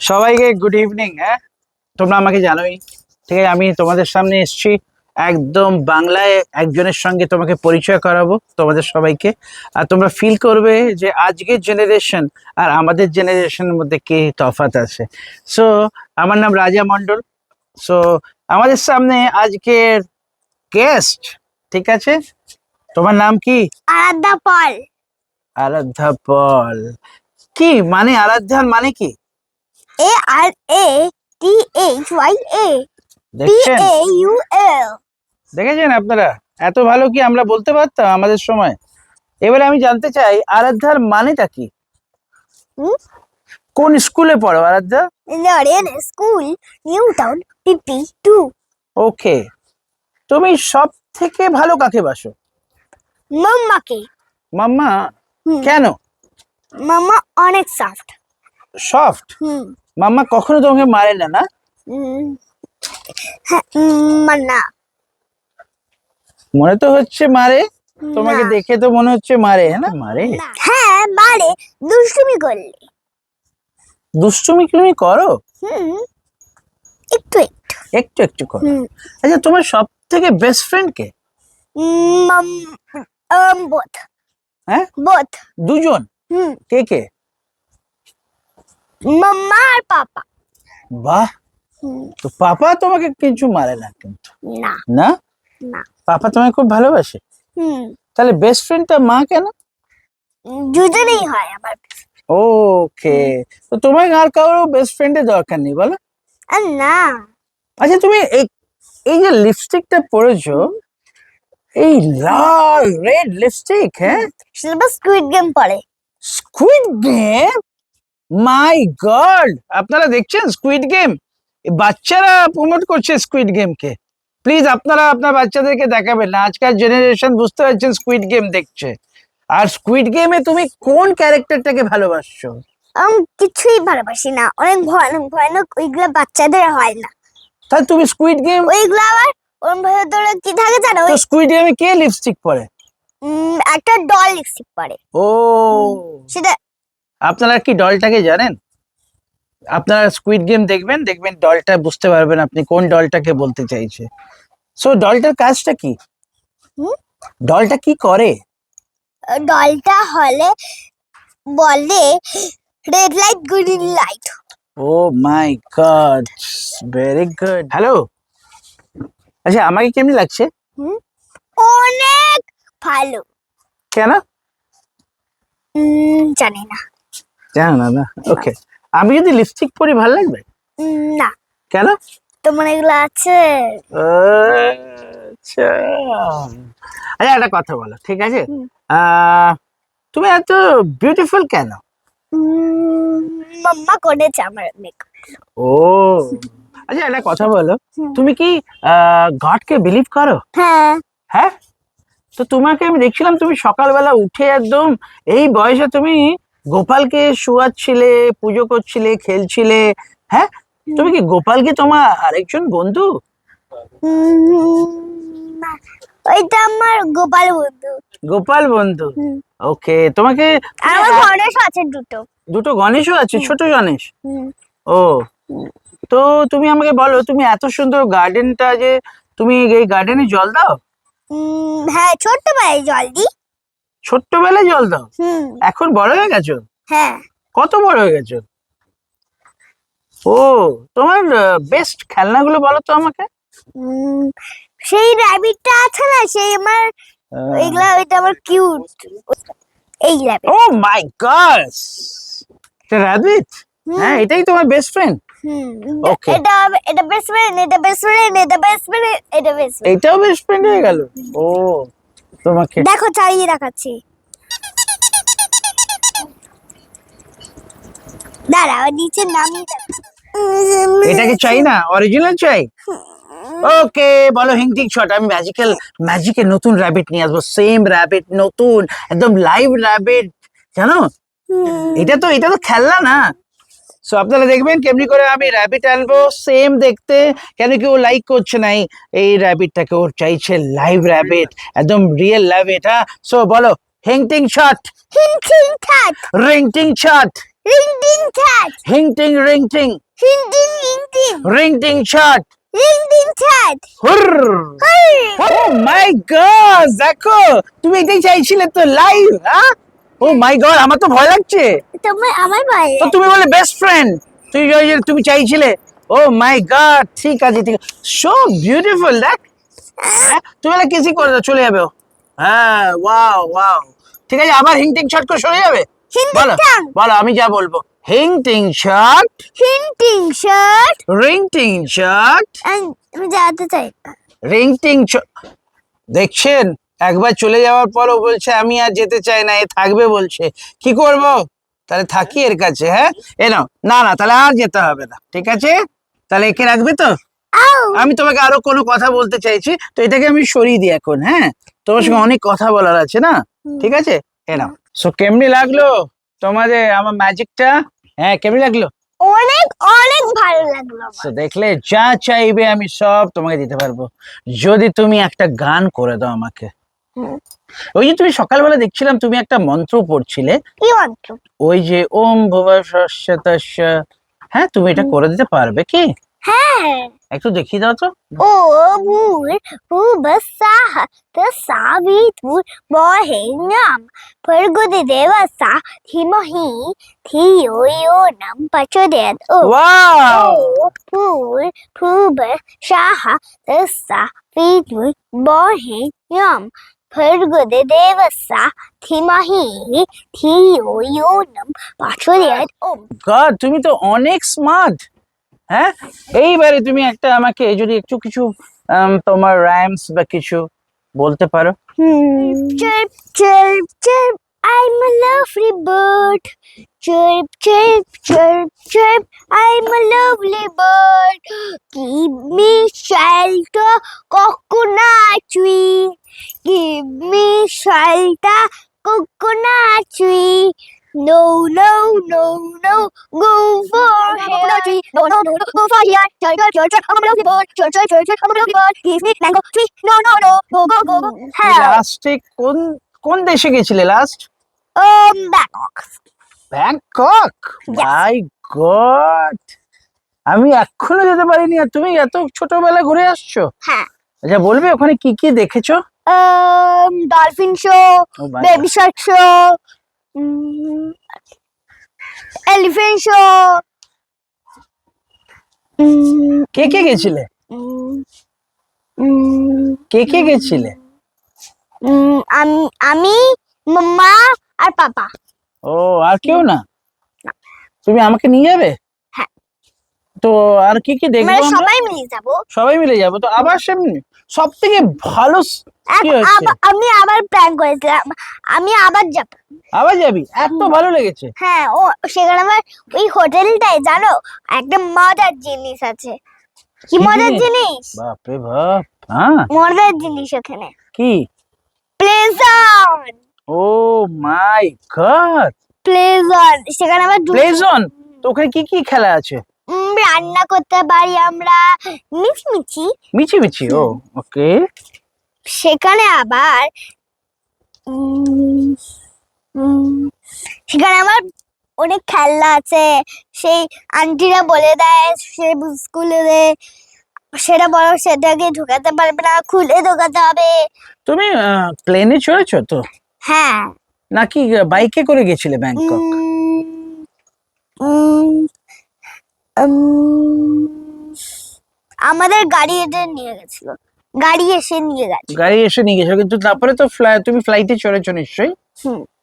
সবাইকে good evening হ্যাঁ? তোমরা আমাকে জানোই। ঠিক আছে আমি তোমাদের সামনে এসেছি একদম বাংলায় একজনের সঙ্গে তোমাকে পরিচয় করাবো তোমাদের সবাইকে। আর তোমরা ফিল করবে যে আজকের জেনারেশন আর আমাদের জেনারেশনের মধ্যে কি তফাৎ আছে। সো আমার নাম রাজা মণ্ডল। সো আমাদের সামনে আজকের গেস্ট ঠিক আছে? তোমার নাম কি? আরাধ্যা পল। আরাধ্যা পল। কি? মানে আরাধ্যার মানে কি? এ আর এ টি এইচ ওয়াই এ দেখছেন? এ ইউ এল দেখেছেন আপনারা? এত ভালো কি আমরা বলতে পারতাম আমাদের সময়? এবারে আমি জানতে চাই আরাধ্যার মানেটা কি? কোন স্কুলে পড়ো Aradhya? Lauren school New Town PP two. Okay. তুমি সব থেকে ভালো কাকে বাসো? মাম্মাকে। মাম্মা? কেন? মাম্মা অনেক সফট সফট হুম। মাম্মা কখনো তোমাকে মারে না না? হ্যাঁ, না। মনে তো হচ্ছে মারে তোমাকে দেখে তো মনে হচ্ছে মারে হ্যাঁ না? মারে? হ্যাঁ বারে দুষ্টুমি করলে। দুষ্টুমি তুমি করো? হুম একটু একটু। একটু একটু করো। আচ্ছা তোমার সব থেকে বেস্ট ফ্রেন্ড কে বোথ হ্যাঁ? বোথ দুজন? হুম। কে কে? মাম্মা আর পাপা। বাহ। তো পাপা তোমাকে কিছু মারে না কিন্তু। না। না? না। পাপা তোমায় খুব ভালোবাসে? হুম। তাহলে বেস্ট ফ্রেন্ডটা মা কেন? দুজনেই হয় আমার। ওকে তো তোমার আর কারও বেস্ট ফ্রেন্ডের দরকার নেই বলো। না। আচ্ছা তুমি এই এই যে লিপস্টিকটা পরেছো এই লাল রেড লিপস্টিক হ্যাঁ? সেটা স্কুইড গেম পড়ে স্কুইড গেম মাই গড আপনারা দেখছেন স্কুইড গেম বাচ্চারা প্রমোট করছে স্কুইড গেমকে প্লিজ আপনারা আপনার বাচ্চাদেরকে দেখাবেন না। আজকাল জেনারেশন বুঝতে পারছেন স্কুইড গেম দেখছে। আর স্কুইড গেমে তুমি কোন ক্যারেক্টারটাকে ভালোবাসছো? আমি কিছুই ভালোবাসি না। অনেক ভয়ানক ভয়ানক। ওইগুলো বাচ্চাদের হয় না। তাহলে তুমি স্কুইড গেম ওইগুলো আবার ওর ভেতরে কি থাকে জানো? তো ওই স্কুইড গেমে কে লিপস্টিক পরে? একটা ডল লিপস্টিক পরে। ও। সেটা আপনারা কি ডলটাকে জানেন? আপনারা স্কুইড গেম দেখবেন দেখবেন ডলটা বুঝতে পারবেন আপনি কোন ডলটাকে বলতে চাইছে। সো ডলটার কাজটা কি? ডলটা কি করে? ডলটা হলে বলে red light green light oh my god very good hello আচ্ছা আমাকে কেমনি লাগছে? অনেক ভালো। কেন? জানি না। জানো না না ওকে আমি যদি লিপস্টিক পরি ভালো লাগবে? না। কেন? তোমার এগুলো আছে? আচ্ছা। আচ্ছা একটা কথা বলো ঠিক আছে? তুমি এত বিউটিফুল কেন? মাম্মা করেছে আমার মেকআপ ও আচ্ছা একটা কথা বলো তুমি কি গডকে বিলিভ করো? হ্যাঁ। হ্যাঁ? তো তোমাকে আমি দেখছিলাম তুমি সকালবেলা উঠে একদম এই বয়সে তুমি গোপালকে শুয়াচ্ছিলে পুজো করছিলে খেলছিলে হ্যাঁ? তুমি কি গোপালকে তোমার আরেকজন বন্ধু? ওইটা আমার গোপাল বন্ধু। গোপাল বন্ধু? ওকে তোমাকে আমার গণেশ আছে দুটো। দুটো গণেশও আছে? ছোট গণেশ? ও। তো তুমি আমাকে বলো তুমি এত সুন্দর গার্ডেনটা যে তুমি এই গার্ডেনে জল দাও? হ্যাঁ ছোট্ট ভাই জল দি ছোট্টবেলায় জল দাও। এখন বড় হয়ে গেছো? হ্যাঁ। কত বড় হয়ে গেছো? ও তোমার বেস্ট খেলনাগুলো বলো তো আমাকে। সেই র্যাবিটটা আছে না সেই আমার ওইগুলা ওইটা আমার কিউট এই rabbit oh my god rabbit হ্যাঁ এটাই তোমার বেস্ট ফ্রেন্ড Okay. এটা এটা বেস্ট ফ্রেন্ড এটা বেস্ট ফ্রেন্ড এটা বেস্ট ফ্রেন্ড এটা বেস্ট ফ্রেন্ড এটাও বেস্ট ফ্রেন্ড হয়ে গেল? ও। তোমাকে। দেখো চালিয়ে দেখাচ্ছি। দাঁড়াও নিচে নামিয়ে দেখো। এটাকে চাই না? অরিজিনাল চাই? ওকে বলো হিংটিং শট আমি ম্যাজিক্যাল ম্যাজিকের নতুন র্যাবিট নিয়ে আসব। সেম র্যাবিট নতুন একদম লাইভ র্যাবিট জানো? এটা তো এটা তো খেলনা না। সো আপনারা দেখবেন কেমনি করে আমি র্যাবিট আনব সেম দেখতে। কেন কি ও লাইক করছে নাই এই- র্যাবিটটাকে ওর চাইছে লাইভ র্যাবিট একদম রিয়েল র্যাবিট হ্যাঁ? সো বলো হিংটিং শট হিং হিং ঠাট রিংটিং শট রিং টিং ঠাট শার্ট হিং টিং রিং টিং হিং টিং হিং টিং রিং শার্ট রিং টিং শার্ট হুর ও মাই গড দেখো তুমি এটাই চাইছিলে তো লাইভ হ্যাঁ? ও মাই গড আমার তো ভয় লাগছে। তোমার আমার ভাই। তো তুমি বলে বেস্ট ফ্রেন্ড তুই তুমি চাইছিলে। ও মাই গড ঠিক আছে ঠিক আছে। সো বিউটিফুল দেখ। হ্যাঁ, তুমি বলে কিসি করে দাও, চলে যাবে ও। হ্যাঁ ওয়াও ওয়াও ঠিক আছে আবার হিং টিং শট করে সরে যাবে? বলো বলো আমি যা বলব। হিং টিং শট হিং টিং শার্ট রিং টিং শট আমি যেতে চাই। রিং টিং শ- দেখছেন একবার চলে যাওয়ার পর ও বলছে আমি আর যেতে চাই না এ থাকবে বলছে। কি করব? তাহলে থাকি এর কাছে হ্যাঁ? এ নাও না না তাহলে আর যেতে হবে না ঠিক আছে? তাহলে একে রাখবে তো? আমি তোমাকে আরও কোনো কথা বলতে চাইছি তো এটাকে আমি সরিয়ে দিই এখন হ্যাঁ? তোমার সঙ্গে অনেক কথা বলার আছে না? ঠিক আছে? এ নাও। সো কেমনি লাগল তোমাদের আমার ম্যাজিকটা হ্যাঁ কেমনি লাগল? অনেক অনেক ভালো লাগল দেখলে যা চাইবে আমি সব তোমাকে দিতে পারব। যদি তুমি একটা গান করে দাও আমাকে। ওই যে তুমি সকালবেলা দেখছিলাম তুমি একটা মন্ত্র পড়ছিলে। কি মন্ত্র? ওই যে ওম ভুব তস্য। হ্যাঁ তুমি এটা করে দিতে পারবে কি? হ্যাঁ। একটু দেখিয়ে দাও তো। ও ভূর ভূবসাহ তসাবিতুর বহেন্যাম ভর্গদে দেবসা ধীমহি ধিয়ো ইয়ো নম প্রচোদয়াৎ ও ওয়াও ভূর ভূবসাহ তসাবিতুর বহেন্যাম দেবসা ধীমহি ধিয়ো ইয়ো নম প্রচোদয়াৎ ও গড তুমি তো অনেক স্মার্ট হ্যাঁ? এইবারে তুমি একটা আমাকে যদি একটু কিছু তোমার র্যামস বা কিছু বলতে পারো। হুম Chirp, chirp, chirp, I'm a lovely bird. Chirp, chirp, chirp, chirp, I'm a lovely bird. Give me shelter, coconut tree. Give me shelter, coconut tree. No, no, no, no, go for coconut tree. No, no, no, go for here. Chirp, chirp, chirp, chirp, I'm a lovely bird. Chirp, chirp, chirp, chirp, I'm a lovely bird. Give me mango tree. No, no, no, go, go, go, go. Help. লাস্টে কোন কোন দেশে গেছিলে last Um, Bangkok. Bangkok my god আমি এখনও যেতে পারিনি আর তুমি এত ছোটবেলা ঘুরে আসছো হ্যাঁ। আচ্ছা বলবে ওখানে কি কি দেখেছ my shark show, mm, elephant show. Mm, God. কে কে গেছিলে কে কে গেছিলে আম- আমি মা আর পাপা। ও আর কেউ না? তুমি আমাকে নিয়ে যাবে? হ্যাঁ। তো আর কি কি দেখব আমরা আমরা? সবাই মিলে যাব। সবাই মিলে যাব। তো আবার সেমনি সব থেকে ভালো আমি আবার প্ল্যান করেছিলাম। আমি আবার যাব। আবার যাবি? এত ভালো লেগেছে। হ্যাঁ ও সেখানে আমার ওই হোটেলটাই জানো? একটা মজার জিনিস আছে। কি মজার জিনিস? বাপরে বাপ হ্যাঁ। মজার জিনিস ওখানে। কি? প্লেজন ও মাই গড প্লেজন সেখানে আবার দু- প্লেজন তো ওখানে কি কি খেলা আছে? রান্না করতে পারি আমরা মিচমিচি মিচি মিচি ও ওকে। সেখানে আবার সেখানে আমার অনেক খেলনা আছে। সেই আন্টিরা বলে দেয় সে স্কুলে দেয় সেটা বলো সেটাকে ঢোকাতে পারবে না খুলে ঢোকাতে হবে। তুমি প্লেনে চড়েছো তো? হ্যাঁ। নাকি বাইকে করে গেছিলে ব্যাংকক? আমাদের গাড়ি এসে নিয়ে গেছিল। গাড়ি এসে নিয়ে গেছে। গাড়ি এসে নিয়ে গেছো কিন্তু তারপরে তো ফ্লাই তুমি ফ্লাইটে চড়েছো নিশ্চয়ই।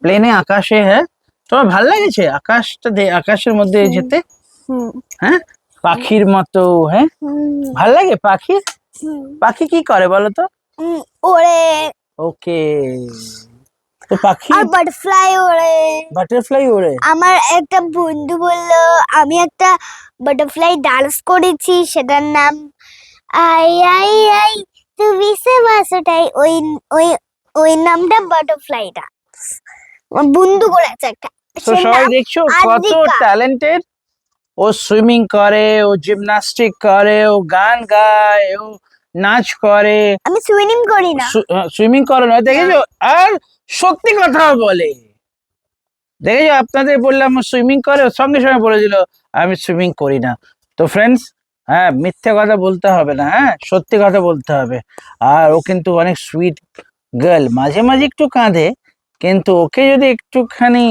প্লেনে আকাশে হ্যাঁ? তোমার ভালো লেগেছে? আকাশটা আকাশের মধ্যে যেতে? হ্যাঁ? পাখির মতো হ্যাঁ? ভালো লাগে পাখি? পাখি কি করে বলো তো? ওড়ে। ওকে তো পাখি? আর বাটারফ্লাই ওড়ে। বাটারফ্লাই ওড়ে? আমার একটা বন্ধু বলল আমি একটা বাটারফ্লাই ডান্স করেছি সেটার নাম আই আই আই তুমি সে বাসটাই ওই ওই ওই নামটা বাটারফ্লাই ডান্স বন্ধু করেছে একটা। তো সবাই দেখছ কত ট্যালেন্টেড ও সুইমিং করে ও জিমনাস্টিক করে ও গান গায় ও নাচ করে। আমি সুইমিং করি না। সুইমিং করে না। দেখেছ? আর সত্যি কথা বলে। দেখেছ? আপনাদের বললাম সুইমিং করে সঙ্গে সঙ্গে বলে দিল আমি সুইমিং করি না। তো ফ্রেন্ডস হ্যাঁ মিথ্যে কথা বলতে হবে না হ্যাঁ? সত্যি কথা বলতে হবে। আর ও কিন্তু অনেক সুইট গার্ল মাঝে মাঝে একটু কাঁদে কিন্তু ওকে যদি একটুখানি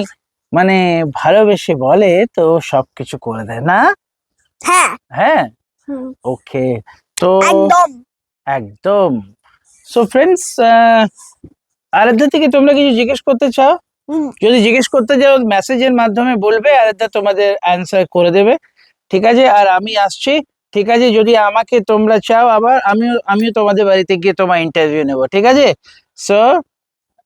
মানে ভালোবেসে বলে তো সবকিছু করে দেয় না? হ্যাঁ। হ্যাঁ? ওকে তো একদম। একদম। সো ফ্রেন্ডস আরাধ্যা থেকে তোমরা কিছু জিজ্ঞেস করতে চাও? যদি জিজ্ঞেস করতে যাও মেসেজের মাধ্যমে বলবে আরাধ্যা তোমাদের অ্যান্সার করে দেবে। ঠিক আছে? আর আমি আসছি। ঠিক আছে? যদি আমাকে তোমরা চাও আবার আমিও আমিও তোমাদের বাড়িতে গিয়ে তোমার ইন্টারভিউ নেব। ঠিক আছে? সো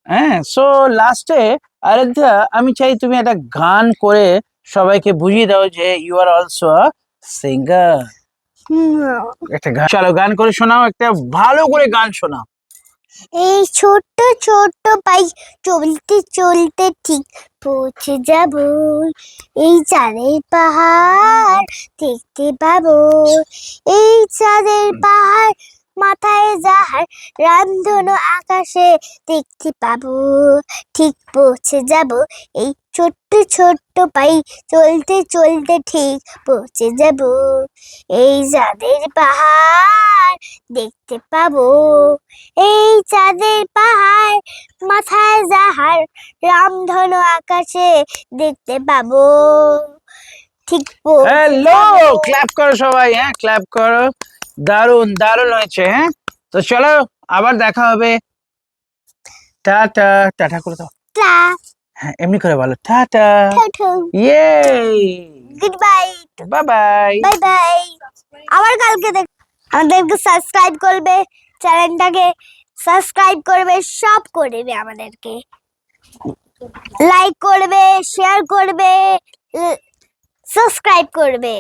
হ্যাঁ সো লাস্টে আরাধ্যা আমি চাই তুমি একটা গান করে সবাইকে বুঝিয়ে দাও যে you are also a singer. একটা চলো, গান করে শোনাও, একটা ভালো করে গান শোনাও। এই ছোট্ট ছোট্ট পাই চলতে চলতে ঠিক পৌঁছে যাব। এই চাঁদের পাহাড় দেখতে পাবো। এই চাঁদের পাহাড় মাথায় যাহার রান্ধনো আকাশে দেখতে পাবো ঠিক পৌঁছে যাব। এই ছোট্ট ছোট্ট পাই চলতে চলতে ঠিক পৌঁছে যাব। এই চাঁদের পাহাড় দেখতে পাবো। এই চাঁদের পাহাড় মাথায় যাহার রামধনু আকাশে দেখতে পাবো। ঠিক হ্যালো ক্ল্যাপ করো সবাই হ্যাঁ ক্ল্যাপ করো। দারুণ দারুণ হয়েছে হ্যাঁ? তো চলো আবার দেখা হবে। টাটা টাটা করে দাও। হ্যাঁ এমনি করে বলো। টাটা। ইয়ে goodbye bye bye bye bye আবার কালকে দেখ আমাদেরকে সাবস্ক্রাইব করবে চ্যানেলটাকে সাবস্ক্রাইব করবে সব করবে আমাদেরকে। লাইক করবে শেয়ার করবে সাবস্ক্রাইব করবে।